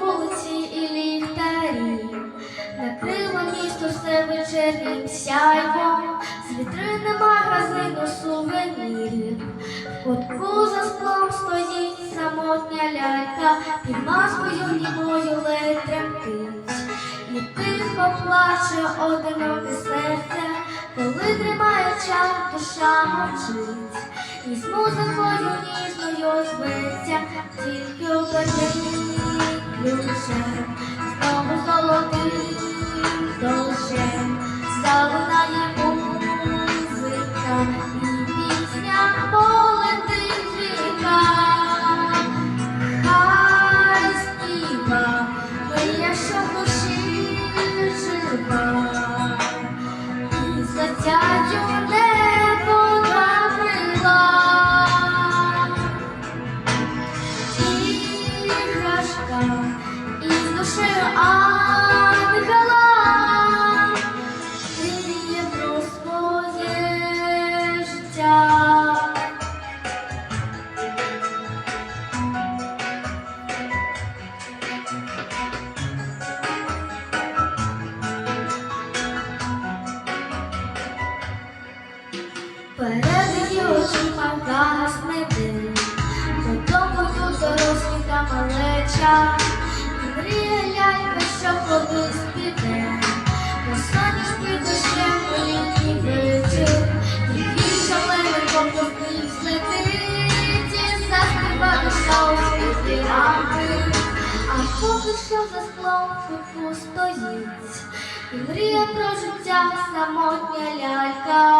вулиці і ліхтарі, накрило місто все вечернім сяйвом, з вітрини магазину сувенірів, в кутку за склом стоїть самотня лялька, під маскою німою ледь тремтить. І тихо плаче одиноке серце, коли тримає чар, душа мовчить, і з музикою ніжною зветься, тільки у ключем, знову золотим дощем, залунає музика, і пісня полетить віка. Душею ангела мріє про своє життя. Перед її очима гасне день, додому йдуть дорослі та малеча, і що колись піде, Останній під дощем у літній вечір, і він шалений поповнив злетить, і заспіва душа у світлі рамки, а поки що за склом купу стоїть, і мріє про життя самотня лялька.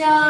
Мріє про своє життя.